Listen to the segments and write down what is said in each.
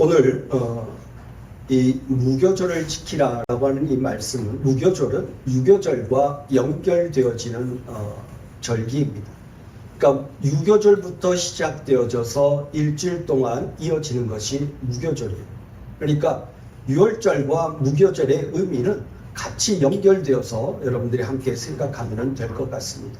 오늘 어, 이 무교절을 지키라라고 하는 이 말씀은 무교절은 유교절과 연결되어지는 어, 절기입니다. 그러니까 유교절부터 시작되어져서 일주일 동안 이어지는 것이 무교절이에요. 그러니까 유월절과 무교절의 의미는 같이 연결되어서 여러분들이 함께 생각하면 될 것 같습니다.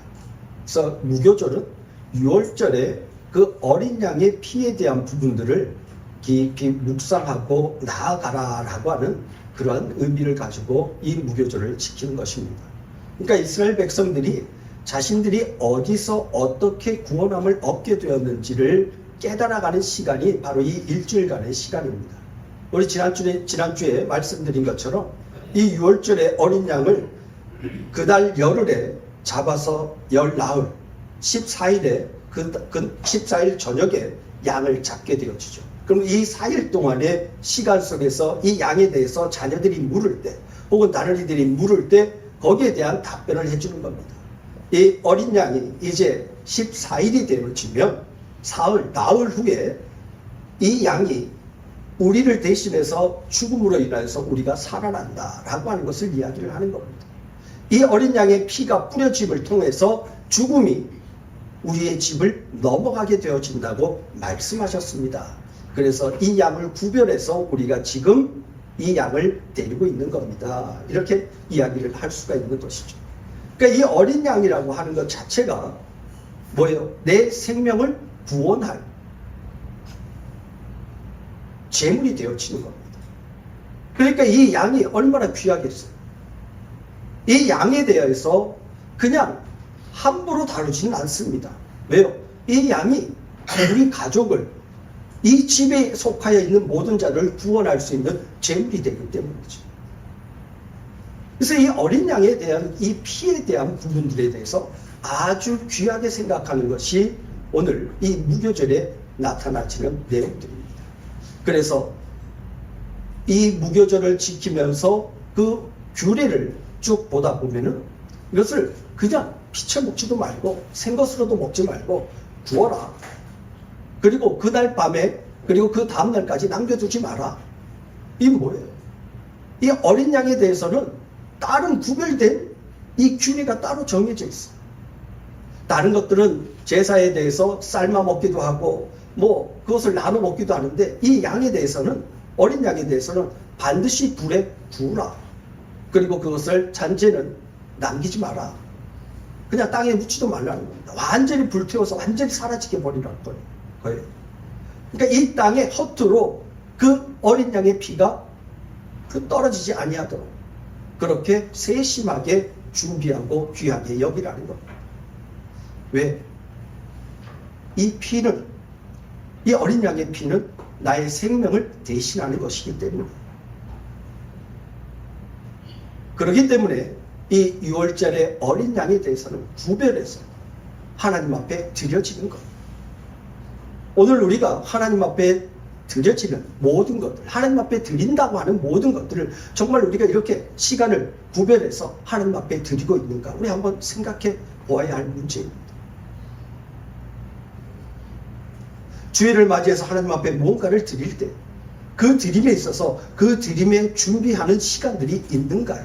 그래서 무교절은 유월절에 그 어린 양의 피에 대한 부분들을 깊이 묵상하고 나아가라라고 하는 그러한 의미를 가지고 이 무교절을 지키는 것입니다. 그러니까 이스라엘 백성들이 자신들이 어디서 어떻게 구원함을 얻게 되었는지를 깨달아가는 시간이 바로 이 일주일간의 시간입니다. 우리 지난주에, 지난주에 말씀드린 것처럼 이 6월절의 어린 양을 그달 열흘에 잡아서 열 나흘, 14일에 그, 그 14일 저녁에 양을 잡게 되어지죠. 그럼 이 4일 동안의 시간 속에서 이 양에 대해서 자녀들이 물을 때 혹은 나른이들이 물을 때 거기에 대한 답변을 해주는 겁니다. 이 어린 양이 이제 14일이 되어 지면 사흘, 나흘 후에 이 양이 우리를 대신해서 죽음으로 인해서 우리가 살아난다라고 하는 것을 이야기를 하는 겁니다. 이 어린 양의 피가 뿌려짐을 통해서 죽음이 우리의 집을 넘어가게 되어진다고 말씀하셨습니다. 그래서 이 양을 구별해서 우리가 지금 이 양을 데리고 있는 겁니다. 이렇게 이야기를 할 수가 있는 것이죠. 그러니까 이 어린 양이라고 하는 것 자체가 뭐예요? 내 생명을 구원할 재물이 되어지는 겁니다. 그러니까 이 양이 얼마나 귀하겠어요. 이 양에 대해서 그냥 함부로 다루지는 않습니다. 왜요? 이 양이 우리 가족을 이 집에 속하여 있는 모든 자를 구원할 수 있는 재물이 되기 때문이죠. 그래서 이 어린 양에 대한 이 피에 대한 부분들에 대해서 아주 귀하게 생각하는 것이 오늘 이 무교절에 나타나지는 내용들입니다. 그래서 이 무교절을 지키면서 그 규례를 쭉 보다 보면은 이것을 그냥 피쳐 먹지도 말고 생것으로도 먹지 말고 구워라. 그리고 그날 밤에 그리고 그 다음날까지 남겨두지 마라. 이 뭐예요? 이 어린 양에 대해서는 다른 구별된 이 규례가 따로 정해져 있어요. 다른 것들은 제사에 대해서 삶아 먹기도 하고 뭐 그것을 나눠 먹기도 하는데 이 양에 대해서는 어린 양에 대해서는 반드시 불에 구우라. 그리고 그것을 잔재는 남기지 마라. 그냥 땅에 묻지도 말라는 겁니다. 완전히 불태워서 완전히 사라지게 버리라는 거예요. 그러니까 이 땅에 허투루 그 어린 양의 피가 그 떨어지지 아니하도록 그렇게 세심하게 준비하고 귀하게 여기라는 겁니다. 왜? 이 피는 이 어린 양의 피는 나의 생명을 대신하는 것이기 때문에 그렇기 때문에 이 6월절의 어린 양에 대해서는 구별해서 하나님 앞에 드려지는 것. 오늘 우리가 하나님 앞에 드려지는 모든 것들, 하나님 앞에 드린다고 하는 모든 것들을 정말 우리가 이렇게 시간을 구별해서 하나님 앞에 드리고 있는가? 우리 한번 생각해 보아야 할 문제입니다. 주일을 맞이해서 하나님 앞에 무언가를 드릴 때, 그 드림에 있어서 그 드림에 준비하는 시간들이 있는가요?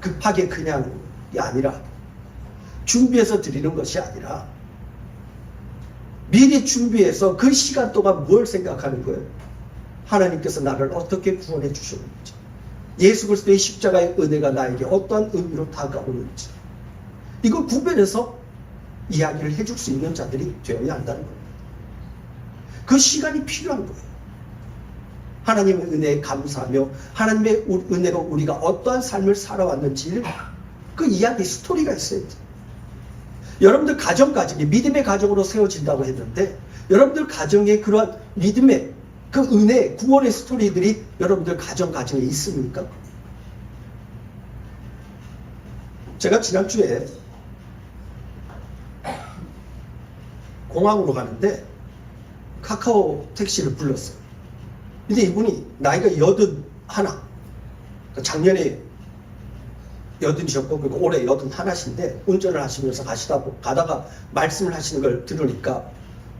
급하게 그냥이 아니라, 준비해서 드리는 것이 아니라, 미리 준비해서 그 시간 동안 뭘 생각하는 거예요? 하나님께서 나를 어떻게 구원해 주셨는지, 예수 그리스도의 십자가의 은혜가 나에게 어떠한 의미로 다가오는지, 이걸 구별해서 이야기를 해줄 수 있는 자들이 되어야 한다는 겁니다. 그 시간이 필요한 거예요. 하나님의 은혜에 감사하며 하나님의 은혜로 우리가 어떠한 삶을 살아왔는지 그 이야기 스토리가 있어야 돼요. 여러분들 가정 가정이 믿음의 가정으로 세워진다고 했는데 여러분들 가정에 그러한 믿음의 그 은혜, 구원의 스토리들이 여러분들 가정 가정에 있습니까? 제가 지난주에 공항으로 가는데 카카오 택시를 불렀어요. 근데 이분이 나이가 여든 하나. 작년에 여든이셨고 그리고 올해 여든 하나신데 운전을 하시면서 가시다 가다가 말씀을 하시는 걸 들으니까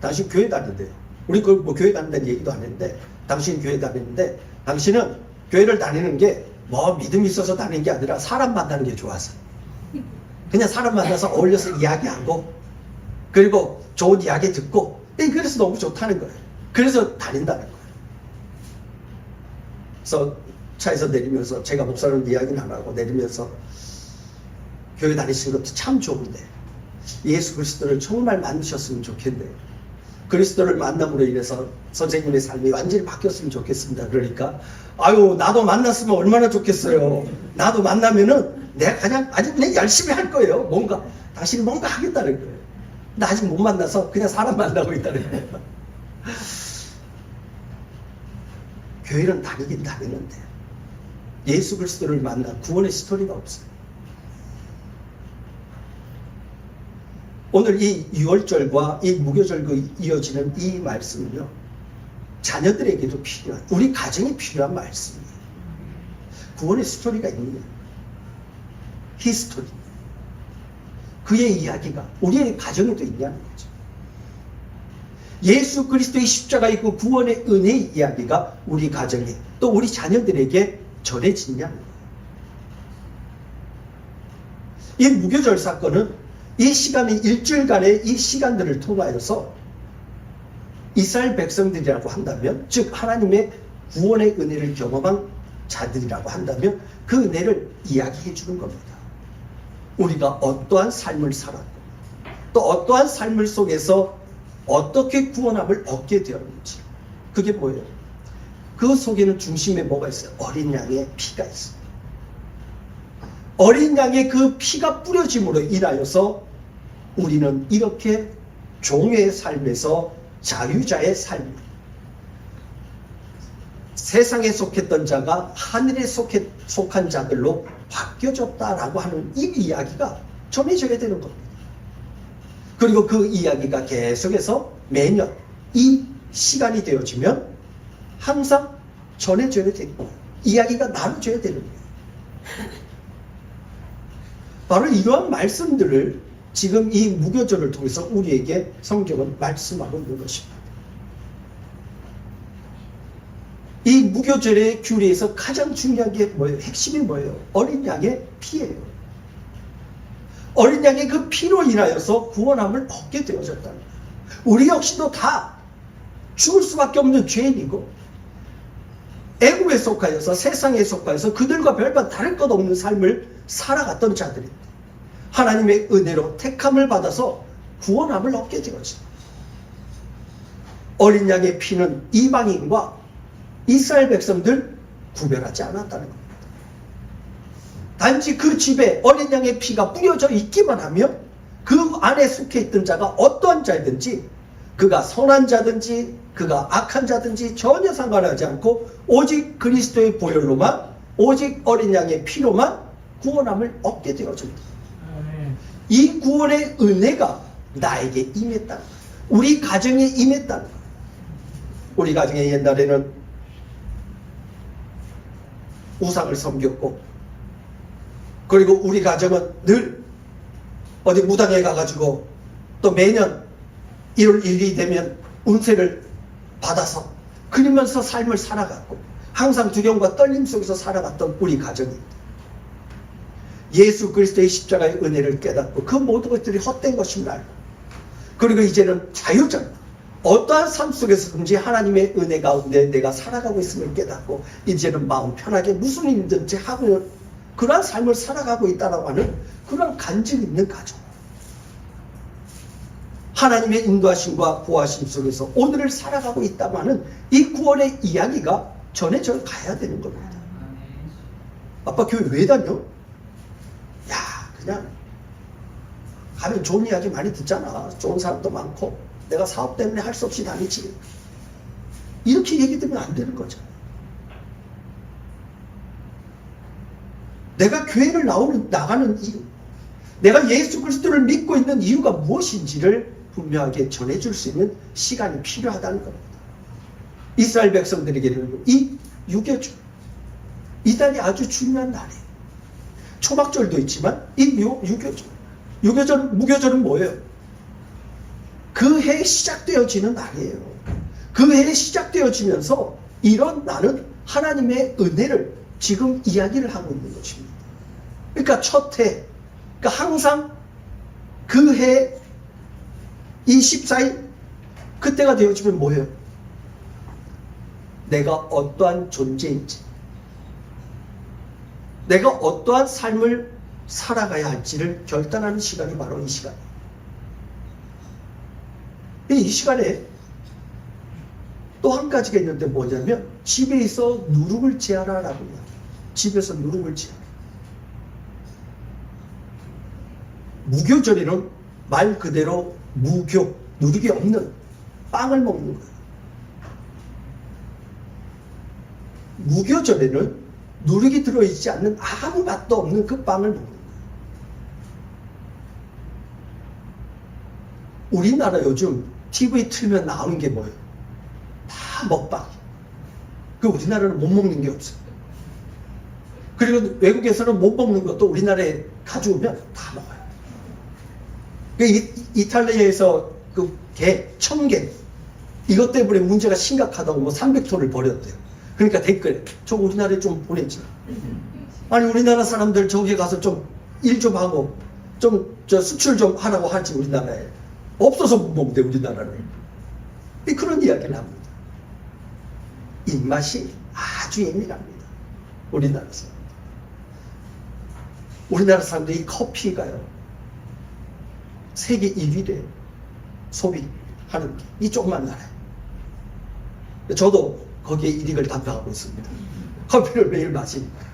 다시 교회 다니는데 우리 그 뭐 교회 다닌다는 얘기도 안 했는데 당신 교회 다니는데 당신은 교회를 다니는 게 뭐 믿음이 있어서 다니는 게 아니라 사람 만나는 게 좋아서. 그냥 사람 만나서 어울려서 이야기하고 그리고 좋은 이야기 듣고 예, 그래서 너무 좋다는 거예요. 그래서 다닌다는 거예요. 그래서 차에서 내리면서 제가 목사님 이야기는 안 하고 내리면서 교회 다니시는 것도 참 좋은데 예수 그리스도를 정말 만드셨으면 좋겠네요. 그리스도를 만남으로 인해서 선생님의 삶이 완전히 바뀌었으면 좋겠습니다. 그러니까 아유 나도 만났으면 얼마나 좋겠어요. 나도 만나면은 내가 그냥 아주 그냥 열심히 할 거예요. 뭔가 당신이 뭔가 하겠다는 거예요. 나 아직 못 만나서 그냥 사람 만나고 있다는 거예요. 교회는 다니긴 다니는데 예수 그리스도를 만나 구원의 스토리가 없어요. 오늘 이 유월절과 이 무교절과 이어지는 이 말씀은요, 자녀들에게도 필요한, 우리 가정에 필요한 말씀이에요. 구원의 스토리가 있는. 히스토리. 그의 이야기가 우리의 가정에도 있냐는 거죠. 예수 그리스도의 십자가 있고 구원의 은혜의 이야기가 우리 가정에 또 우리 자녀들에게 전해지냐는 거예요. 이 무교절 사건은 이 시간의 일주일간의 이 시간들을 통하여서 이스라엘 백성들이라고 한다면, 즉 하나님의 구원의 은혜를 경험한 자들이라고 한다면 그 은혜를 이야기해 주는 겁니다. 우리가 어떠한 삶을 살았고 또 어떠한 삶을 속에서 어떻게 구원함을 얻게 되었는지 그게 뭐예요? 그 속에는 중심에 뭐가 있어요? 어린 양의 피가 있어요. 어린 양의 그 피가 뿌려짐으로 인하여서 우리는 이렇게 종의 삶에서 자유자의 삶, 세상에 속했던 자가 하늘에 속해, 속한 자들로 바뀌어졌다라고 하는 이 이야기가 전해져야 되는 겁니다. 그리고 그 이야기가 계속해서 매년 이 시간이 되어지면 항상 전해져야 되는 거예요. 이야기가 나눠져야 되는 거예요. 바로 이러한 말씀들을 지금 이 무교절을 통해서 우리에게 성경은 말씀하고 있는 것입니다. 이 무교절의 규례에서 가장 중요한 게 뭐예요? 핵심이 뭐예요? 어린 양의 피예요. 어린 양의 그 피로 인하여서 구원함을 얻게 되어졌다는 거예요. 우리 역시도 다 죽을 수밖에 없는 죄인이고 애국에 속하여서 세상에 속하여서 그들과 별반 다를 것 없는 삶을 살아갔던 자들입니다. 하나님의 은혜로 택함을 받아서 구원함을 얻게 되었습니다. 어린 양의 피는 이방인과 이스라엘 백성들 구별하지 않았다는 겁니다. 단지 그 집에 어린 양의 피가 뿌려져 있기만 하면 그 안에 속해 있던 자가 어떠한 자든지 그가 선한 자든지 그가 악한 자든지 전혀 상관하지 않고 오직 그리스도의 보혈로만 오직 어린 양의 피로만 구원함을 얻게 되어집니다. 이 구원의 은혜가 나에게 임했다. 우리 가정에 임했다. 우리 가정에 옛날에는 우상을 섬겼고 그리고 우리 가정은 늘 어디 무당에 가가지고 또 매년 1월 1일이 되면 운세를 받아서 그러면서 삶을 살아갔고 항상 두려움과 떨림 속에서 살아갔던 우리 가정입니다. 예수 그리스도의 십자가의 은혜를 깨닫고 그 모든 것들이 헛된 것임을 알고 그리고 이제는 자유자입니다. 어떠한 삶 속에서든지 하나님의 은혜 가운데 내가 살아가고 있음을 깨닫고 이제는 마음 편하게 무슨 일든지 하고 그러한 삶을 살아가고 있다라고 하는 그런 간증 있는 가정. 하나님의 인도하심과 구하심 속에서 오늘을 살아가고 있다고 하는 이 구원의 이야기가 전해져 가야 되는 겁니다. 아빠 교회 왜 다녀? 야, 그냥 가면 좋은 이야기 많이 듣잖아. 좋은 사람도 많고 내가 사업 때문에 할 수 없이 다니지. 이렇게 얘기 들으면 안 되는 거죠. 내가 교회를 나오는, 나가는 이유, 내가 예수 그리스도를 믿고 있는 이유가 무엇인지를 분명하게 전해줄 수 있는 시간이 필요하다는 겁니다. 이스라엘 백성들에게는 이 유교절, 이달이 아주 중요한 날이에요. 초막절도 있지만 이 유, 유교절, 유교절, 무교절은 뭐예요? 그 해 시작되어지는 날이에요. 그 해에 시작되어지면서 이런 나는 하나님의 은혜를 지금 이야기를 하고 있는 것입니다. 그러니까 첫 해, 그러니까 항상 그 해, 이 14일, 그때가 되어지면 뭐예요? 내가 어떠한 존재인지, 내가 어떠한 삶을 살아가야 할지를 결단하는 시간이 바로 이 시간이에요. 이 시간에 또 한 가지가 있는데 뭐냐면 집에 있어 누룩을 지하라라고 해요. 집에서 누룩을 지하라. 무교절에는 말 그대로 무교, 누룩이 없는 빵을 먹는 거예요. 무교절에는 누룩이 들어있지 않는 아무 맛도 없는 그 빵을 먹는 거예요. 우리나라 요즘 TV 틀면 나오는 게 뭐예요? 다 먹방. 그 우리나라는 못 먹는 게 없어요. 그리고 외국에서는 못 먹는 것도 우리나라에 가져오면 다 먹어요. 그 이, 이탈리아에서 그 개, 청개, 이것 때문에 문제가 심각하다고 뭐 300톤을 버렸대요. 그러니까 댓글에, 저 우리나라에 좀 보내지. 아니, 우리나라 사람들 저기 가서 좀 일좀 하고, 좀 저 수출 좀 하라고 하지, 우리나라에. 없어서 못 먹는데, 우리나라는. 이 그런 이야기를 합니다. 입맛이 아주 예민합니다. 우리나라 사람. 우리나라 사람들이 커피가요. 세계 1위래 소비하는 게. 이 조그만 나라에. 저도 거기에 일익을 담당하고 있습니다. 커피를 매일 마시니까.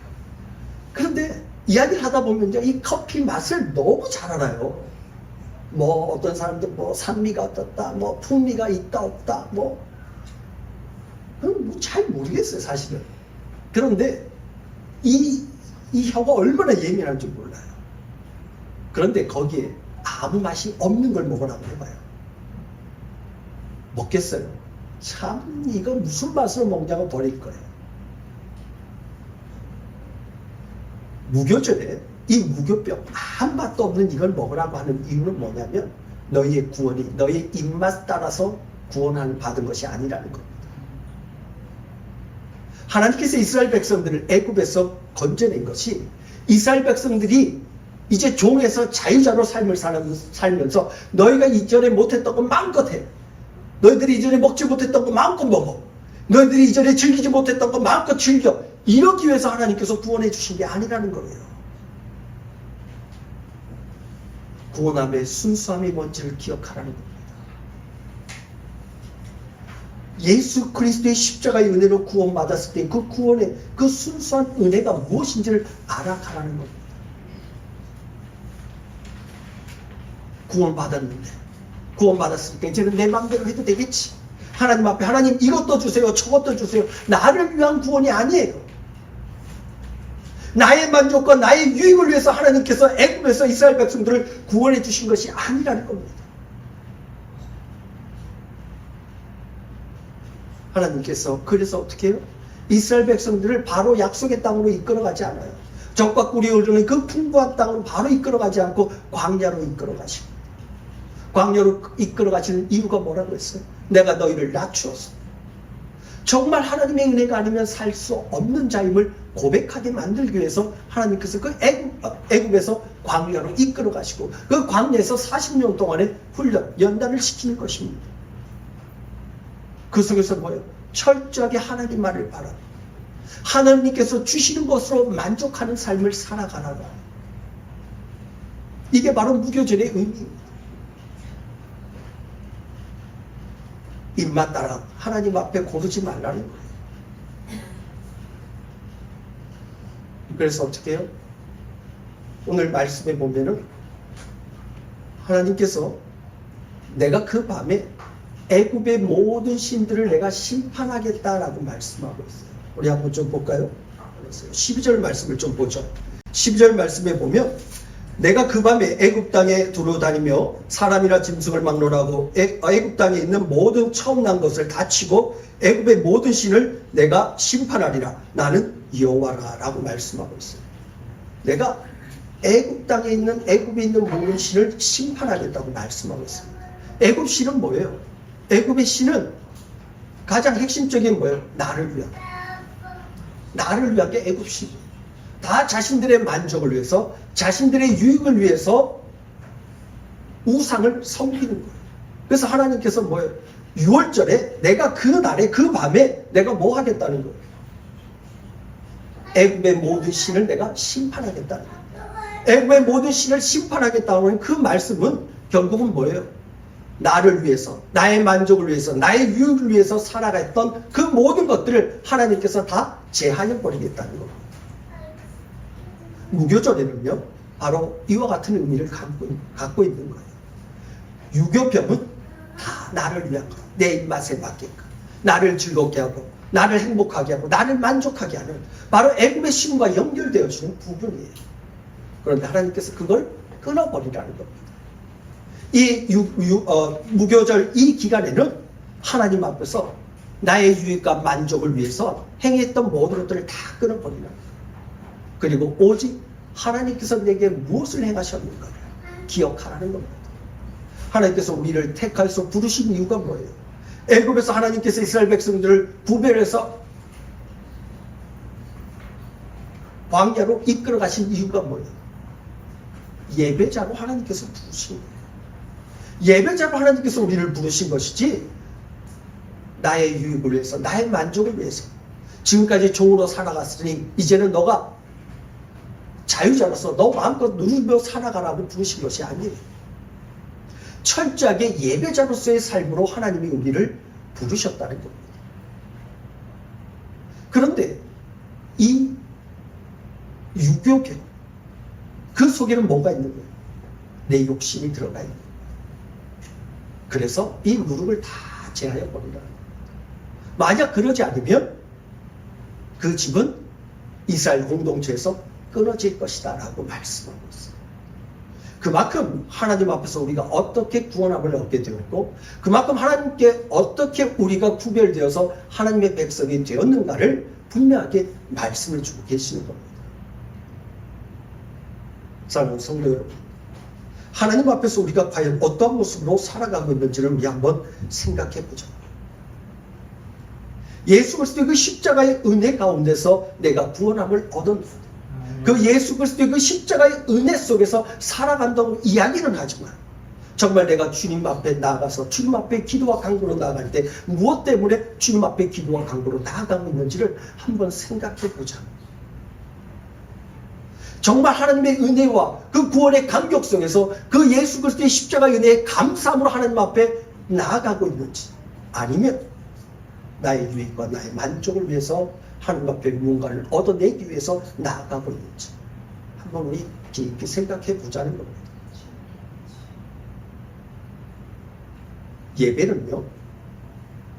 그런데 이야기를 하다 보면 이 커피 맛을 너무 잘 알아요. 뭐 어떤 사람들 뭐 산미가 어떻다, 뭐 풍미가 있다 없다, 뭐 잘 모르겠어요 사실은. 그런데 이, 이 혀가 얼마나 예민한 줄 몰라요. 그런데 거기에 아무 맛이 없는 걸 먹으라고 해봐요. 먹겠어요. 참 이거 무슨 맛으로 먹냐고 버릴 거예요. 무교절에 이 무교병 아무 맛도 없는 이걸 먹으라고 하는 이유는 뭐냐면 너희의 구원이 너희의 입맛 따라서 구원을 받은 것이 아니라는 겁니다. 하나님께서 이스라엘 백성들을 애굽에서 건져낸 것이 이스라엘 백성들이 이제 종에서 자유자로 삶을 살면서 너희가 이전에 못했던 거 마음껏 해. 너희들이 이전에 먹지 못했던 거 마음껏 먹어. 너희들이 이전에 즐기지 못했던 거 마음껏 즐겨. 이러기 위해서 하나님께서 구원해 주신 게 아니라는 거예요. 구원함의 순수함이 뭔지를 기억하라는 겁니다. 예수 그리스도의 십자가의 은혜로 구원받았을 때 그 구원의 그 순수한 은혜가 무엇인지를 알아가라는 겁니다. 구원받았는데 구원받았으니까 이제는 내 마음대로 해도 되겠지. 하나님 앞에 하나님 이것도 주세요. 저것도 주세요. 나를 위한 구원이 아니에요. 나의 만족과 나의 유익을 위해서 하나님께서 애굽에서 이스라엘 백성들을 구원해 주신 것이 아니라는 겁니다. 하나님께서 그래서 어떻게 해요? 이스라엘 백성들을 바로 약속의 땅으로 이끌어가지 않아요. 적과 꿀이 흐르는 그 풍부한 땅으로 바로 이끌어가지 않고 광야로 이끌어가시고 광야로 이끌어 가시는 이유가 뭐라고 했어요? 내가 너희를 낮추었어. 정말 하나님의 은혜가 아니면 살 수 없는 자임을 고백하게 만들기 위해서 하나님께서 그 애굽, 어, 애굽 에서 광야로 이끌어 가시고 그 광야에서 40년 동안의 훈련, 연단을 시키는 것입니다. 그 속에서 뭐예요? 철저하게 하나님 말을 바라. 하나님께서 주시는 것으로 만족하는 삶을 살아가라고. 이게 바로 무교절의 의미입니다. 입맛 따라 하나님 앞에 고르지 말라는 거예요. 그래서 어떻게 해요? 오늘 말씀에 보면은 하나님께서 내가 그 밤에 애굽의 모든 신들을 내가 심판하겠다라고 말씀하고 있어요. 우리 한번 좀 볼까요? 12절 말씀을 좀 보죠. 12절 말씀에 보면 내가 그 밤에 애굽 땅에 두루다니며 사람이나 짐승을 막론하고 애- 애굽 땅에 있는 모든 처음 난 것을 다 치고 애굽의 모든 신을 내가 심판하리라. 나는 여호와라라고 말씀하고 있어요. 내가 애굽 땅에 있는 애굽에 있는 모든 신을 심판하겠다고 말씀하고 있습니다. 애굽 신은 뭐예요? 애굽의 신은 가장 핵심적인 뭐예요? 나를 위한. 나를 위한 게 애굽심. 다 자신들의 만족을 위해서, 자신들의 유익을 위해서 우상을 섬기는 거예요. 그래서 하나님께서 뭐예요? 6월절에 내가 그 날에 그 밤에 내가 뭐 하겠다는 거예요? 애굽의 모든 신을 내가 심판하겠다는 거예요. 애굽의 모든 신을 심판하겠다는 그 말씀은 결국은 뭐예요? 나를 위해서, 나의 만족을 위해서, 나의 유익을 위해서 살아갔던 그 모든 것들을 하나님께서 다 제하여 버리겠다는 겁니다. 무교절에는요, 바로 이와 같은 의미를 갖고, 있는 거예요. 유교병은 다 나를 위한 거, 내 입맛에 맞게끔, 나를 즐겁게 하고, 나를 행복하게 하고, 나를 만족하게 하는 바로 애굽의 신과 연결되어지는 부분이에요. 그런데 하나님께서 그걸 끊어버리라는 겁니다. 이 유, 유, 어, 무교절 이 기간에는 하나님 앞에서 나의 유익과 만족을 위해서 행했던 모든 것들을 다 끊어버리는 거예요. 그리고 오직 하나님께서 내게 무엇을 행하셨는가를 기억하라는 겁니다. 하나님께서 우리를 택하여서 부르신 이유가 뭐예요? 애굽에서 하나님께서 이스라엘 백성들을 구별해서 광야로 이끌어 가신 이유가 뭐예요? 예배자로 하나님께서 부르신 거예요. 예배자로 하나님께서 우리를 부르신 것이지 나의 유익을 위해서 나의 만족을 위해서 지금까지 종으로 살아갔으니 이제는 너가 자유자로서 너 마음껏 누리며 살아가라고 부르신 것이 아니에요. 철저하게 예배자로서의 삶으로 하나님이 우리를 부르셨다는 겁니다. 그런데 이 유교계 그 속에는 뭐가 있는 거예요? 내 욕심이 들어가 있는 거예요. 그래서 이 누룩을 다 제하여 버리라. 만약 그러지 않으면 그 집은 이스라엘 공동체에서 끊어질 것이다 라고 말씀하고 있어요. 그만큼 하나님 앞에서 우리가 어떻게 구원함을 얻게 되었고 그만큼 하나님께 어떻게 우리가 구별되어서 하나님의 백성이 되었는가를 분명하게 말씀을 주고 계시는 겁니다. 사랑하는 성도 여러분 하나님 앞에서 우리가 과연 어떤 모습으로 살아가고 있는지를 우리 한번 생각해 보자. 예수 그리스도의 그 십자가의 은혜 가운데서 내가 구원함을 얻은 그 예수 그리스도의 그 십자가의 은혜 속에서 살아간다고 이야기는 하지만 정말 내가 주님 앞에 나가서 주님 앞에 기도와 강구로 나아갈 때 무엇 때문에 주님 앞에 기도와 강구로 나아가고 있는지를 한번 생각해 보자. 정말 하나님의 은혜와 그 구원의 감격성에서 그 예수 그리스도의 십자가의 은혜에 감사함으로 하나님 앞에 나아가고 있는지 아니면 나의 유익과 나의 만족을 위해서 하나님 앞에 무언가를 얻어내기 위해서 나아가고 있는지 한번 우리 깊이 생각해 보자는 겁니다. 예배는요,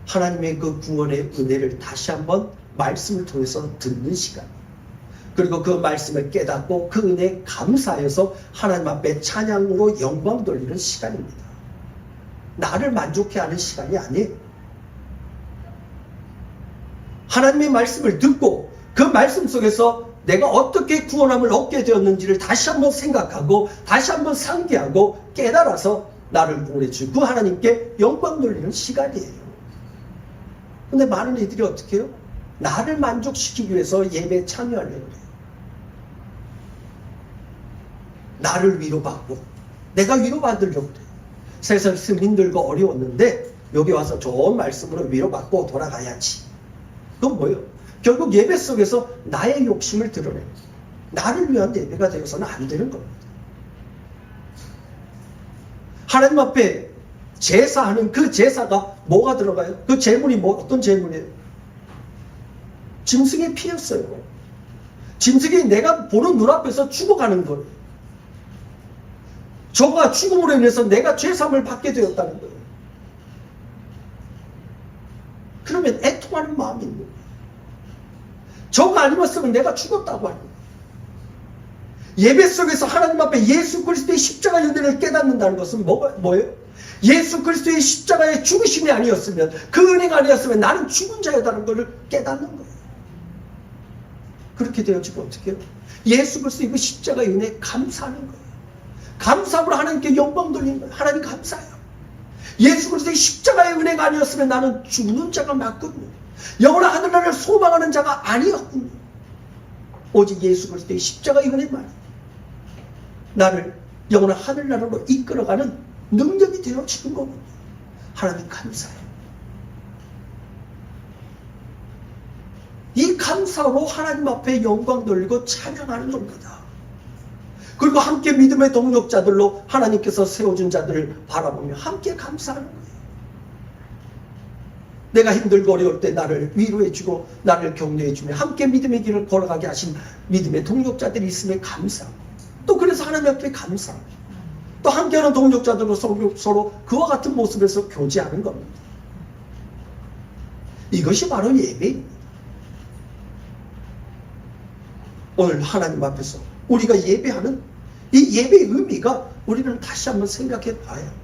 하나님의 그 구원의 은혜를 다시 한번 말씀을 통해서 듣는 시간. 그리고 그 말씀을 깨닫고 그 은혜에 감사해서 하나님 앞에 찬양으로 영광 돌리는 시간입니다. 나를 만족해 하는 시간이 아니에요. 하나님의 말씀을 듣고 그 말씀 속에서 내가 어떻게 구원함을 얻게 되었는지를 다시 한번 생각하고 다시 한번 상기하고 깨달아서 나를 보내주 그 하나님께 영광 돌리는 시간이에요. 근데 많은 이들이 어떻게 해요? 나를 만족시키기 위해서 예배에 참여하려고 해요. 나를 위로받고 내가 위로받으려고 그래요. 세상 힘들고 어려웠는데 여기 와서 좋은 말씀으로 위로받고 돌아가야지. 그건 뭐예요? 결국 예배 속에서 나의 욕심을 드러내는 나를 위한 예배가 되어서는 안 되는 겁니다. 하나님 앞에 제사하는 그 제사가 뭐가 들어가요? 그 제물이 뭐 어떤 제물이에요? 짐승의 피였어요. 짐승이 내가 보는 눈앞에서 죽어가는 거예요. 저가 죽음으로 인해서 내가 죄삼을 받게 되었다는 거예요. 그러면 애통하는 마음이 있는 거예요. 저가 아니었으면 내가 죽었다고 하는 거예요. 예배 속에서 하나님 앞에 예수 그리스도의 십자가 연대를 깨닫는다는 것은 뭐, 뭐예요? 예수 그리스도의 십자가의 죽으심이 아니었으면 그 은혜가 아니었으면 나는 죽은 자였다는 것을 깨닫는 거예요. 그렇게 되어지면 어떻게 해요? 예수 그리스도의 그 십자가의 은혜에 감사하는 거예요. 감사함으로 하나님께 영광 돌리는 거예요. 하나님 감사해요. 예수 그리스도의 십자가의 은혜가 아니었으면 나는 죽는 자가 맞군요. 영원한 하늘나라를 소망하는 자가 아니었군요. 오직 예수 그리스도의 십자가의 은혜만 나를 영원한 하늘나라로 이끌어가는 능력이 되어지는 거군요. 하나님 감사해요. 이 감사로 하나님 앞에 영광 돌리고 찬양하는 겁니다. 그리고 함께 믿음의 동력자들로 하나님께서 세워준 자들을 바라보며 함께 감사하는 거예요. 내가 힘들고 어려울 때 나를 위로해주고 나를 격려해주며 함께 믿음의 길을 걸어가게 하신 믿음의 동력자들이 있음에 감사하고 또 그래서 하나님 앞에 감사하고 또 함께하는 동력자들로 서로, 서로 그와 같은 모습에서 교제하는 겁니다. 이것이 바로 예배입니다. 오늘 하나님 앞에서 우리가 예배하는 이 예배의 의미가 우리는 다시 한번 생각해 봐야 합니다.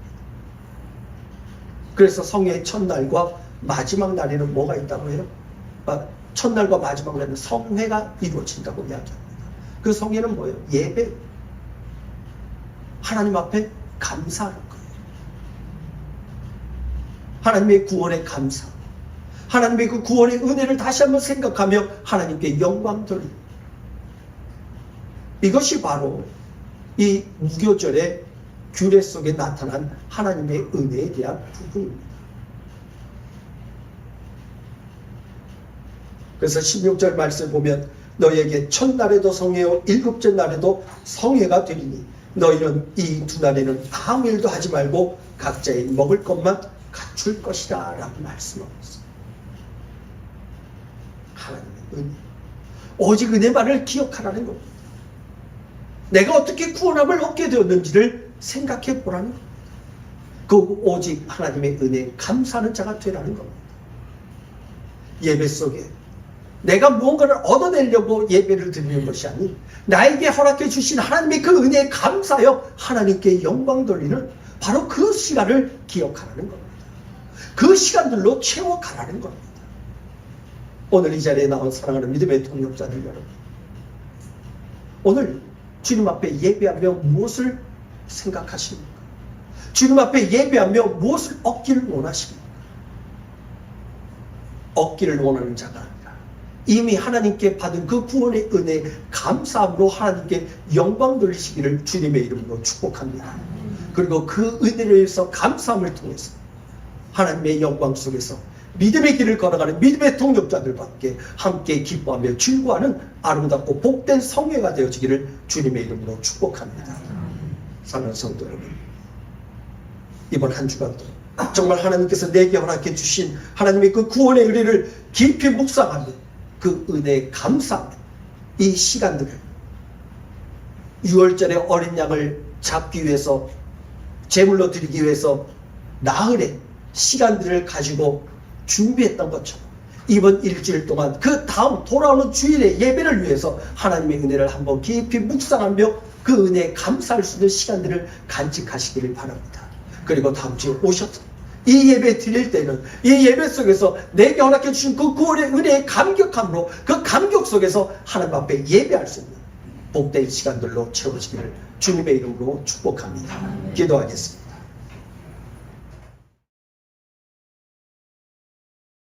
그래서 성회의 첫날과 마지막 날에는 뭐가 있다고 해요? 아, 첫날과 마지막 날에는 성회가 이루어진다고 이야기합니다. 그 성회는 뭐예요? 예배. 하나님 앞에 감사하는 거예요. 하나님의 구원에 감사. 하나님의 그 구원의 은혜를 다시 한번 생각하며 하나님께 영광 돌리고 이것이 바로 이 무교절의 규례 속에 나타난 하나님의 은혜에 대한 부분입니다. 그래서 16절 말씀 보면 너에게 첫날에도 성회요 일곱째 날에도 성회가 되리니 너희는 이 두 날에는 아무 일도 하지 말고 각자의 먹을 것만 갖출 것이다 라고 말씀하고 있습니다. 하나님의 은혜 오직 은혜만을 기억하라는 겁니다. 내가 어떻게 구원함을 얻게 되었는지를 생각해 보라는. 그 오직 하나님의 은혜에 감사하는 자가 되라는 겁니다. 예배 속에 내가 무언가를 얻어내려고 예배를 드리는 것이 아닌 나에게 허락해 주신 하나님의 그 은혜에 감사하여 하나님께 영광 돌리는 바로 그 시간을 기억하라는 겁니다. 그 시간들로 채워가라는 겁니다. 오늘 이 자리에 나온 사랑하는 믿음의 동력자들 여러분 오늘 주님 앞에 예배하며 무엇을 생각하십니까? 주님 앞에 예배하며 무엇을 얻기를 원하십니까? 얻기를 원하는 자가 아니라 이미 하나님께 받은 그 구원의 은혜에 감사함으로 하나님께 영광 돌리시기를 주님의 이름으로 축복합니다. 그리고 그 은혜를 위해서 감사함을 통해서 하나님의 영광 속에서 믿음의 길을 걸어가는 믿음의 동력자들과 함께 함께 기뻐하며 즐거워하는 아름답고 복된 성회가 되어지기를 주님의 이름으로 축복합니다. 사랑하는 성도 여러분 이번 한 주간도 정말 하나님께서 내게 허락해 주신 하나님의 그 구원의 은혜를 깊이 묵상하며 그 은혜에 감사하며 이 시간들을 6월절에 어린 양을 잡기 위해서 제물로 드리기 위해서 나흘의 시간들을 가지고 준비했던 것처럼 이번 일주일 동안 그 다음 돌아오는 주일의 예배를 위해서 하나님의 은혜를 한번 깊이 묵상하며 그 은혜에 감사할 수 있는 시간들을 간직하시기를 바랍니다. 그리고 다음 주에 오셔서 이 예배 드릴 때는 이 예배 속에서 내게 허락해 주신 그 구원의 은혜의 감격함으로 그 감격 속에서 하나님 앞에 예배할 수 있는 복된 시간들로 채워지기를 주님의 이름으로 축복합니다. 기도하겠습니다.